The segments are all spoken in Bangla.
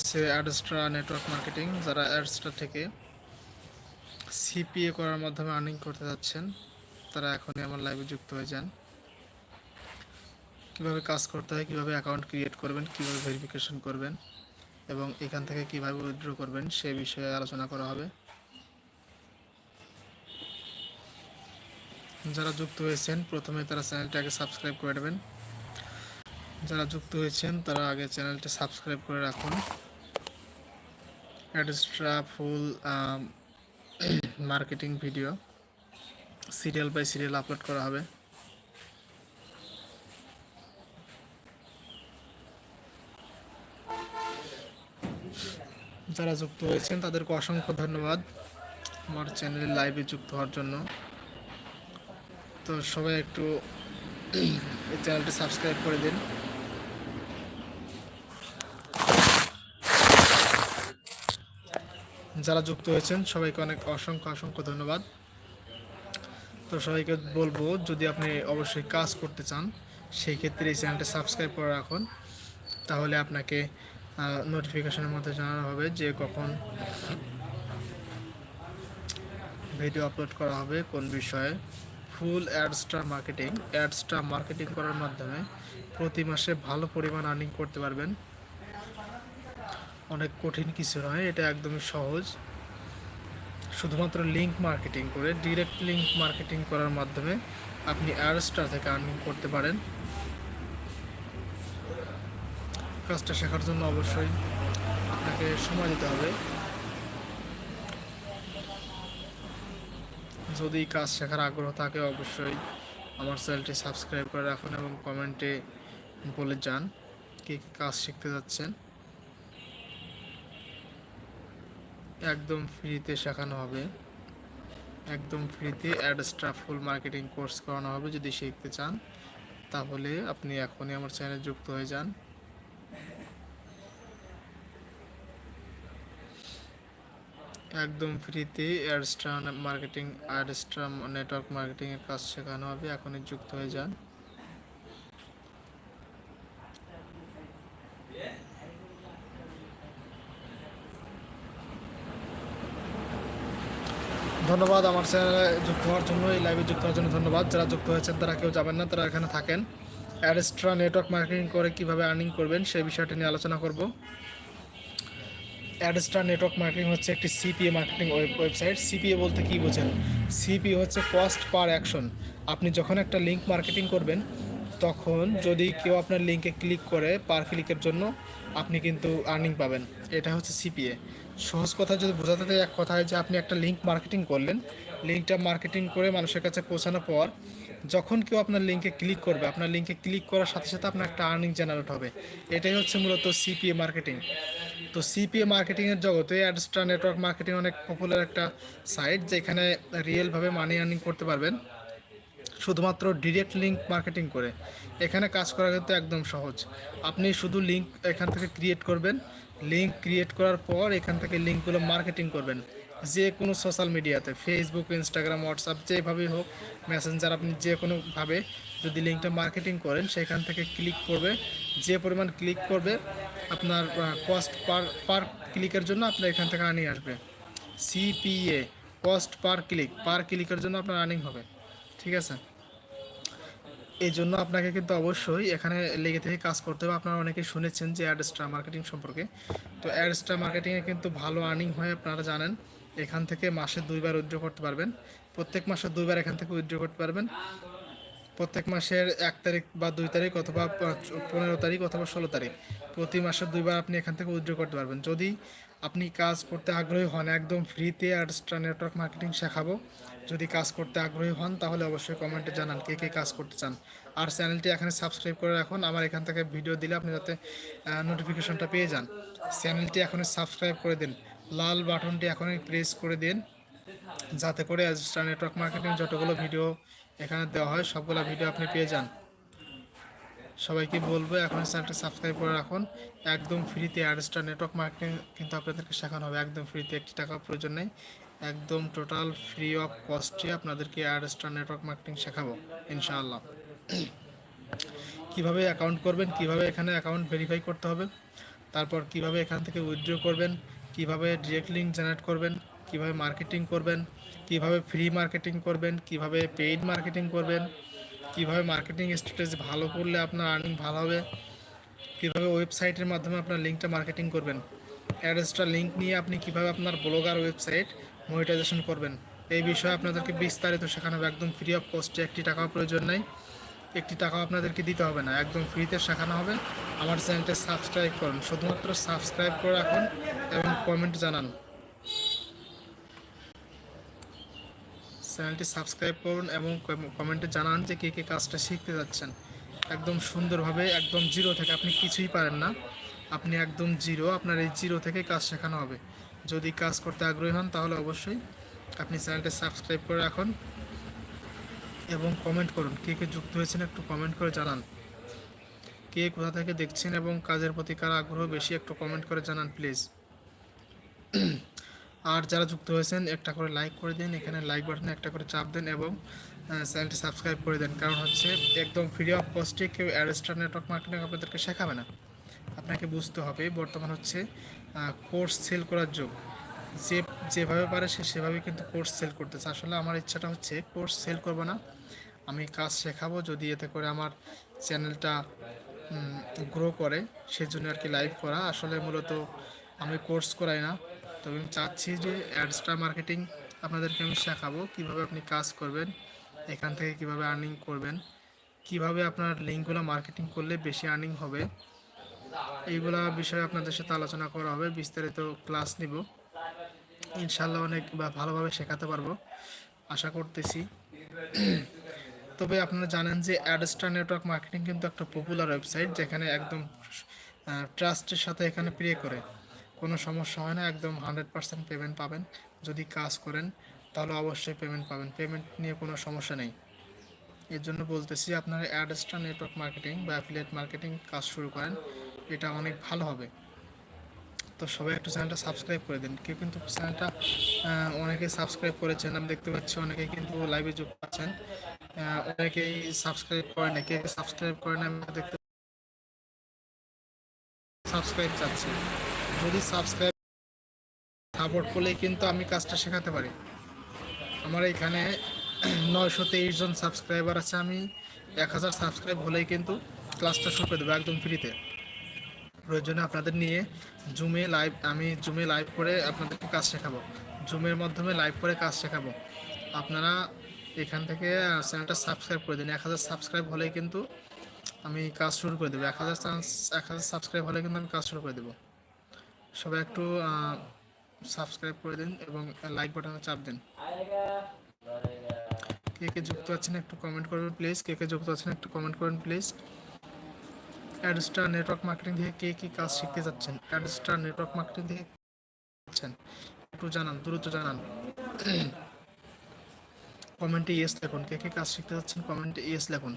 হচ্ছে অ্যাডস্ট্রা নেটওয়ার্ক মার্কেটিং যারা অ্যাডস্ট্রা থেকে সিপিএ করার মাধ্যমে আর্নিং করতে যাচ্ছেন, তারা এখনই আমার লাইভে যুক্ত হয়ে যান। কীভাবে কাজ করতে হয়, কীভাবে অ্যাকাউন্ট ক্রিয়েট করবেন, কীভাবে ভেরিফিকেশন করবেন, এবং এখান থেকে কীভাবে উইথড্র করবেন, সে বিষয়ে আলোচনা করা হবে। যারা যুক্ত হয়েছেন, প্রথমে তারা চ্যানেলটাকে সাবস্ক্রাইব করে দেবেন যারা যুক্ত হয়েছেন, তারা আগে চ্যানেলটা সাবস্ক্রাইব করে রাখুন। Adsterra full marketing video serial by serial upload করা হবে। যারা যুক্ত হয়েছেন, তাদেরকে অসংখ্য ধন্যবাদ আমার চ্যানেলে লাইভে যুক্ত হওয়ার জন্য। তো সবাই একটু এই চ্যানেলটি সাবস্ক্রাইব করে দিন। যারা যুক্ত হয়েছেন, সবাইকে অনেক অসংখ্য অসংখ্য ধন্যবাদ। তো সবাইকে বলব, যদি আপনি অবশ্যই কাজ করতে চান, সেই ক্ষেত্রে এই চ্যানেলটা সাবস্ক্রাইব করে রাখুন। তাহলে আপনাকে নোটিফিকেশনের মধ্যে জানানো হবে যে কখন ভিডিও আপলোড করা হবে, কোন বিষয়ে। Full Adsterra marketing Adsterra marketing করার মাধ্যমে প্রতি মাসে ভালো পরিমাণ আর্নিং করতে পারবেন। অনেক কঠিন কিছু নয়, এটা একদমই সহজ। শুধুমাত্র লিঙ্ক মার্কেটিং করে ডিরেক্ট লিঙ্ক মার্কেটিং করার মাধ্যমে আপনি অ্যাডস্টার থেকে আর্নিং করতে পারেন। কাজটা শেখার জন্য অবশ্যই আপনাকে সময় দিতে হবে। যদি কাজ শেখার আগ্রহ থাকে, অবশ্যই আমার চ্যানেলটি সাবস্ক্রাইব করে রাখুন এবং কমেন্টে বলে যান কী কাজ শিখতে যাচ্ছেন। একদম ফ্রিতে শেখানো হবে। একদম ফ্রিতে অ্যাডস্ট্রা ফুল মার্কেটিং কোর্স করানো হবে যদি শিখতে চান। তাহলে আপনি এখনই আমার চ্যানেলে যুক্ত হয়ে যান। একদম ফ্রিতে অ্যাডস্ট্রা মার্কেটিং অ্যাডস্ট্রা নেটওয়ার্ক মার্কেটিংয়ের কাজ শেখানো হবে। এখনই যুক্ত হয়ে যান। ধন্যবাদ আমার চ্যানেলে যুক্ত হওয়ার জন্য, এই লাইভে যুক্ত হওয়ার জন্য ধন্যবাদ। যারা যুক্ত হয়েছেন, তারা কেউ যাবেন না, তারা এখানে থাকেন। অ্যাডস্ট্রা নেটওয়ার্ক মার্কেটিং করে কীভাবে আর্নিং করবেন, সেই বিষয়টি নিয়ে আলোচনা করব। অ্যাডস্টার নেটওয়ার্ক মার্কেটিং হচ্ছে একটি সিপিএ মার্কেটিং ওয়েবসাইট সিপিএ বলতে কী বোঝেন? সিপিএ হচ্ছে কস্ট পার অ্যাকশন আপনি যখন একটা লিঙ্ক মার্কেটিং করবেন তখন যদি কেউ আপনার লিঙ্কে ক্লিক করে পার ক্লিকের জন্য আপনি কিন্তু আর্নিং পাবেন। এটা হচ্ছে সিপিএ সহজ কথা যদি বোঝাতে চাই, এক কথায় যে আপনি একটা লিঙ্ক মার্কেটিং করলেন লিঙ্কটা মার্কেটিং করে মানুষের কাছে পৌঁছানোর পর যখন কেউ আপনার লিঙ্কে ক্লিক করবে, আপনার লিঙ্কে ক্লিক করার সাথে সাথে আপনার একটা আর্নিং জেনারেট হবে। এটাই হচ্ছে মূলত সিপিএ মার্কেটিং তো সিপিএ মার্কেটিংয়ের জগতে অ্যাডস্ট্রা নেটওয়ার্ক মার্কেটিং অনেক পপুলার একটা সাইট যেখানে রিয়েলভাবে মানি আর্নিং করতে পারবেন। শুধুমাত্র ডিরেক্ট লিঙ্ক মার্কেটিং করে। এখানে কাজ করা কিন্তু একদম সহজ। আপনি শুধু লিঙ্ক এখান থেকে ক্রিয়েট করবেন। লিঙ্ক ক্রিয়েট করার পর এখান থেকে লিঙ্কগুলো মার্কেটিং করবেন। যে কোনো সোশ্যাল মিডিয়াতে ফেসবুক ইনস্টাগ্রাম হোয়াটসঅ্যাপ যেভাবেই হোক মেসেঞ্জার আপনি যে কোনোভাবে যদি লিঙ্কটা মার্কেটিং করেন, সেখান থেকে ক্লিক করবে। যে পরিমাণ ক্লিক করবে, আপনার কস্ট পার পার ক্লিকের জন্য আপনার এখান থেকে আর্নিং আসবে। CPA cost per click per ক্লিকের জন্য আপনার আর্নিং হবে। ঠিক আছে? এই জন্য আপনাকে কিন্তু অবশ্যই এখানে লেগে থেকে কাজ করতে হবে। আপনারা অনেকেই শুনেছেন যে অ্যাডস্ট্রা মার্কেটিং সম্পর্কে। তো অ্যাডস্ট্রা মার্কেটিংয়ে কিন্তু ভালো আর্নিং হয় আপনারা জানেন। এখান থেকে মাসে দুইবার উইথড্র করতে পারবেন। প্রত্যেক মাসে দুইবার এখান থেকে উইথড্র করতে পারবেন। প্রত্যেক মাসের এক তারিখ বা দুই তারিখ অথবা পনেরো তারিখ অথবা ষোলো তারিখ প্রতি মাসে দুইবার আপনি এখান থেকে উইথড্র করতে পারবেন। যদি আপনি কাজ করতে আগ্রহী হন, একদম ফ্রিতে অ্যাডস্ট্রা নেটওয়ার্ক মার্কেটিং শেখাবো। যদি কাজ করতে আগ্রহী হন, তাহলে অবশ্যই কমেন্টে জানান কে কে কাজ করতে চান। আর চ্যানেলটি এখানে সাবস্ক্রাইব করে রাখুন। আমার এখান থেকে ভিডিও দিলে আপনি যাতে নোটিফিকেশনটা পেয়ে যান। চ্যানেলটি এখনই সাবস্ক্রাইব করে দিন। লাল বাটনটি এখনই প্রেস করে দিন। যাতে করে অ্যাডস্ট্রা নেটওয়ার্ক মার্কেটিং যতগুলো ভিডিও এখানে দেওয়া হয়, সবগুলো ভিডিও আপনি পেয়ে যান। সবাইকে বলব এখন চ্যানেলটা সাবস্ক্রাইব করে রাখুন। একদম ফ্রিতে অ্যাডস্টার নেটওয়ার্ক মার্কেটিং কিন্তু আপনাদেরকে শেখানো হবে। একদম ফ্রিতে একটি টাকা প্রয়োজন নেই। একদম টোটাল ফ্রি অফ কস্টে আপনাদেরকে অ্যাডস্টার নেটওয়ার্ক মার্কেটিং শেখাবো, ইনশাআল্লাহ। কীভাবে অ্যাকাউন্ট করবেন, কীভাবে এখানে অ্যাকাউন্ট ভেরিফাই করতে হবে, তারপর কীভাবে এখান থেকে উইথড্র করবেন, কীভাবে ডিরেক্ট লিঙ্ক জেনারেট করবেন, কীভাবে মার্কেটিং করবেন, কীভাবে ফ্রি মার্কেটিং করবেন, কীভাবে পেইড মার্কেটিং করবেন, কীভাবে মার্কেটিং স্ট্র্যাটেজি ভালো করলে আপনার আর্নিং ভালো হবে, কীভাবে ওয়েবসাইটের মাধ্যমে আপনার লিঙ্কটা মার্কেটিং করবেন। অ্যাড্রেসটা লিঙ্ক নিয়ে আপনি কীভাবে আপনার ব্লগার ওয়েবসাইট মনিটাইজেশন করবেন। এই বিষয়ে আপনাদেরকে বিস্তারিত শেখানো হবে। একদম ফ্রি অফ কস্টে একটি টাকাও প্রয়োজন নেই। একটি টাকাও আপনাদেরকে দিতে হবে না। একদম ফ্রিতে শেখানো হবে। আমার চ্যানেলটা সাবস্ক্রাইব করুন। শুধুমাত্র সাবস্ক্রাইব করে রাখুন এবং কমেন্ট জানান। চ্যানেলটি সাবস্ক্রাইব করুন এবং কমেন্টে জানান যে কে কে কাজটা শিখতে যাচ্ছেন। একদম সুন্দরভাবে, একদম জিরো থেকে আপনি কিছুই পারেন না। আপনি একদম জিরো আপনার এই জিরো থেকে কাজ শেখানো হবে। যদি কাজ করতে আগ্রহী হন, তাহলে অবশ্যই আপনি চ্যানেলটা সাবস্ক্রাইব করে রাখুন এবং কমেন্ট করুন। কে কে যুক্ত হয়েছেন একটু কমেন্ট করে জানান। কে কোথা থেকে দেখছেন এবং কাজের প্রতি কার আগ্রহ বেশি একটু কমেন্ট করে জানান প্লিজ আর যারা যুক্ত হয়েছেন, একটা করে লাইক করে দিন। এখানে লাইক বাটনে একটা করে চাপ দেন এবং চ্যানেলটি সাবস্ক্রাইব করে দেন। কারণ হচ্ছে, একদম ফ্রি অফ কস্টে কেউ অ্যাডস্টার নেটওয়ার্ক মার্কেটিং আপনাদেরকে শেখাবে না। আপনাকে বুঝতে হবে, বর্তমান হচ্ছে কোর্স সেল করার যুগ। যে, যেভাবে পারে সে সেভাবে কিন্তু কোর্স সেল করতেছে। আসলে আমার ইচ্ছাটা হচ্ছে কোর্স সেল করব না। আমি কাজ শেখাবো, যদি এতে করে আমার চ্যানেলটা গ্রো করে, সেজন্য আর কি লাইভ করা। আসলে মূলত আমি কোর্স করাই না। তবে আমি চাচ্ছি যে অ্যাডস্টার মার্কেটিং আপনাদেরকে আমি শেখাবো, কীভাবে আপনি কাজ করবেন, এখান থেকে কীভাবে আর্নিং করবেন। কীভাবে আপনার লিঙ্কগুলো মার্কেটিং করলে বেশি আর্নিং হবে। এইগুলা বিষয়ে আপনাদের সাথে আলোচনা করা হবে, বিস্তারিত ক্লাস নিব। ইনশাল্লাহ অনেক বা ভালোভাবে শেখাতে পারব, আশা করতেছি। তবে আপনারা জানেন যে অ্যাডস্টার নেটওয়ার্ক মার্কেটিং কিন্তু একটা পপুলার ওয়েবসাইট যেখানে একদম ট্রাস্টের সাথে এখানে প্রে করে। কোনো সমস্যা হয় না, একদম হান্ড্রেড পার্সেন্ট পেমেন্ট পাবেন। যদি কাজ করেন, তাহলে অবশ্যই পেমেন্ট পাবেন। পেমেন্ট নিয়ে কোনো সমস্যা নেই। এর জন্য বলতেছি আপনারা অ্যাডস্টার নেটওয়ার্ক মার্কেটিং বা অ্যাফিলিয়েট মার্কেটিং কাজ শুরু করেন। এটা অনেক ভালো হবে। তো সবাই একটু চ্যানেলটা সাবস্ক্রাইব করে দিন। কেউ কিন্তু চ্যানেলটা অনেকে সাবস্ক্রাইব করেছেন। আমি দেখতে পাচ্ছি অনেকেই কিন্তু লাইভে যুক্ত আছেন। অনেকেই সাবস্ক্রাইব করে না কে সাবস্ক্রাইব করে না আমি দেখতে সাবস্ক্রাইব চাচ্ছি। যদি সাবস্ক্রাইব সাপোর্ট করলেই কিন্তু আমি কাজটা শেখাতে পারি। আমার এখানে নয়শো তেইশ জন সাবস্ক্রাইবার আছে আমি, এক হাজার সাবস্ক্রাইব হলেই কিন্তু ক্লাসটা শুরু করে দেবো একদম ফ্রিতে প্রয়োজনে আপনাদের নিয়ে জুমে লাইভ আমি জুমে লাইভ করে আপনাদেরকে কাজ শেখাবো। জুমের মাধ্যমে লাইভ করে কাজ শেখাবো। আপনারা এখান থেকে চ্যানেলটা সাবস্ক্রাইব করে দিন। এক হাজার সাবস্ক্রাইব হলেই কিন্তু আমি কাজ শুরু করে দেবো। এক হাজার এক হাজার সাবস্ক্রাইব হলে কিন্তু আমি কাজ শুরু করে দেবো। সবাই একটু সাবস্ক্রাইব করে দিন এবং লাইক বাটনে চাপ দিন। কে কে যুক্ত আছেন একটু কমেন্ট করবেন প্লিজ কে কে যুক্ত আছেন একটু কমেন্ট করবেন প্লিজ অ্যাডস্টার নেটওয়ার্ক মার্কেটিং থেকে কে কি কাজ শিখতে যাচ্ছেন? অ্যাডস্টার নেটওয়ার্ক মার্কেটিং থেকে যাচ্ছেন? একটু জানান, দ্রুত জানান। কমেন্টে ইয়েস লিখুন। কে কে কাজ শিখতে যাচ্ছেন কমেন্টে ইয়েস লিখুন।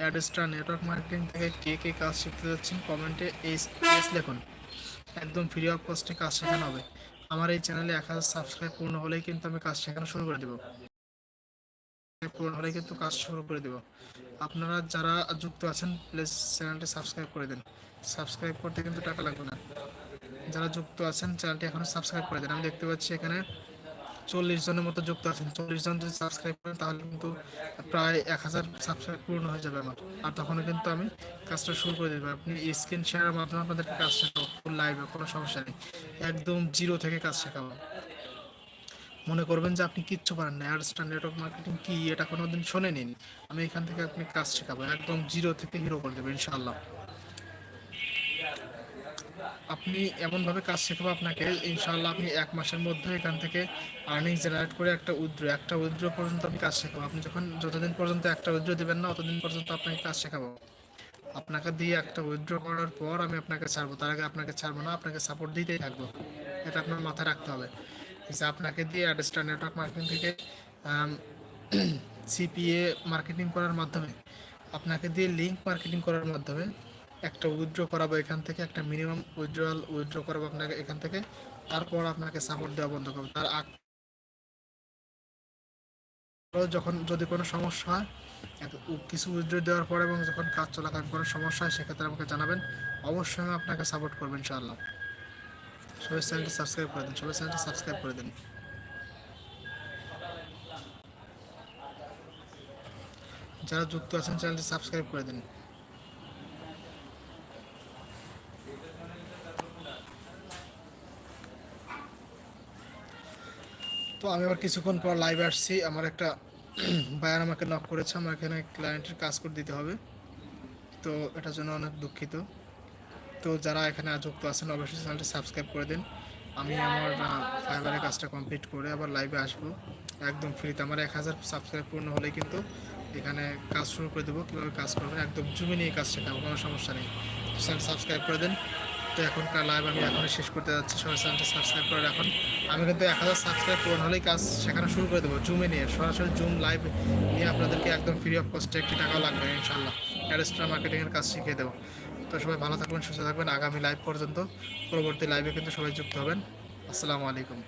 অ্যাডস্টার নেটওয়ার্ক মার্কেটিং থেকে কে কে কাজ শিখতে যাচ্ছেন কমেন্টে এস ইয়েস লিখুন। একদম ফ্রি অফ কস্টে কাজ শেখানো হবে। আমার এই চ্যানেলে এক হাজার সাবস্ক্রাইব পূর্ণ হলেই কিন্তু আমি কাজ শেখানো শুরু করে দেবো। পূরণ হলে কিন্তু কাজ শুরু করে দেব। আপনারা যারা যুক্ত আছেন প্লিজ চ্যানেলটি সাবস্ক্রাইব করে দিন। সাবস্ক্রাইব করতে কিন্তু টাকা লাগবে না। যারা যুক্ত আছেন চ্যানেলটি এখনও সাবস্ক্রাইব করে দিন। আমি দেখতে পাচ্ছি এখানে চল্লিশ জনের মতো যুক্ত আছেন। চল্লিশ জন যদি সাবস্ক্রাইব করেন, তাহলে কিন্তু প্রায় এক হাজার সাবস্ক্রাইব পূর্ণ হয়ে যাবে আমার। আর তখন কিন্তু আমি কাজটা শুরু করে দেবো। আপনি স্ক্রিন শেয়ারের মাধ্যমে আপনাদেরকে কাজ শেখাবো। লাইভে কোনো সমস্যা নেই। একদম জিরো থেকে কাজ শেখাবো। মনে করবেন যে আপনি কিচ্ছু পারেন না। অ্যাডস্টার নেটওয়ার্ক মার্কেটিং কি, এটা কোনো দিন কোনোদিন শোনেনি আমি এখান থেকে আপনি কাজ শেখাবো। একদম জিরো থেকে হিরো করে দেবেন ইনশাল্লাহ আপনি এমনভাবে কাজ শেখাবো আপনাকে ইনশাল্লাহ আপনি এক মাসের মধ্যে এখান থেকে আর্নিং জেনারেট করে একটা উইথড্র একটা উইথড্র পর্যন্ত আমি কাজ শেখাবো। আপনি যখন যতদিন পর্যন্ত একটা উইথড্র দেবেন না, ততদিন পর্যন্ত আপনাকে কাজ শেখাবো। আপনাকে দিয়ে একটা উইথড্র করার পর আমি আপনাকে ছাড়বো। তার আগে আপনাকে ছাড়বো না, আপনাকে সাপোর্ট দিতেই থাকব। এটা আপনার মাথায় রাখতে হবে। আপনাকে দিয়ে নেটওয়ার্ক মার্কেটিং থেকে সিপিএ মার্কেটিং করার মাধ্যমে, আপনাকে দিয়ে লিঙ্ক মার্কেটিং করার মাধ্যমে একটা উইথড্র করাবো এখান থেকে, একটা মিনিমাম উইথড্রয়াল উইথড্র করাবো আপনাকে এখান থেকে, তারপর আপনাকে সাপোর্ট দেওয়া বন্ধ করব। তার আগ যখন যদি কোনো সমস্যা হয় কিছু উইথড্র দেওয়ার পর এবং যখন কাজ চলাকালীন কোনো সমস্যা হয়, সেক্ষেত্রে আমাকে জানাবেন। অবশ্যই আমি আপনাকে সাপোর্ট করব ইনশাআল্লাহ। সবাই চ্যানেলটি সাবস্ক্রাইব করে দিন, সবাই চ্যানেলটি সাবস্ক্রাইব করে দিন। যারা যুক্ত আছেন, চ্যানেলটি সাবস্ক্রাইব করে দিন। তো আমি আবার কিছুক্ষণ পর লাইভে আসছি। আমার একটা বায়ান আমাকে নক করেছে। আমার এখানে ক্লায়েন্টের কাজ করে দিতে হবে। তো এটার জন্য অনেক দুঃখিত। তো যারা এখানে যুক্ত আছেন, অবশ্যই চ্যানেলটি সাবস্ক্রাইব করে দিন। আমি আমার ফাইবারের কাজটা কমপ্লিট করে আবার লাইভে আসব। একদম ফ্রিতে আমার এক হাজার সাবস্ক্রাইব পূর্ণ হলে কিন্তু এখানে কাজ শুরু করে দেবো। কীভাবে কাজ করবেন, একদম জুমে নিয়ে কাজ শেখাবো কোনো সমস্যা নেই। চ্যানেল সাবস্ক্রাইব করে দিন। তো এখনকার লাইভ আমি এখনই শেষ করতে যাচ্ছি। সবাই চ্যানেলটা সাবস্ক্রাইব করে রাখুন। আমি কিন্তু এক হাজার সাবস্ক্রাইব পূরণ হলেই কাজ শেখানো শুরু করে দেবো, জুমে নিয়ে। সরাসরি জুম লাইভ নিয়ে আপনাদেরকে একদম ফ্রি অফ কস্টে একটি টাকাও লাগবে ইনশাল্লাহ অ্যাডস্টার মার্কেটিংয়ের কাজ শিখিয়ে দেবো। তো সবাই ভালো থাকবেন, সুস্থ থাকবেন। আগামী লাইভ পর্যন্ত, পরবর্তী লাইভে কিন্তু সবাই যুক্ত হবেন। আসসালামু আলাইকুম।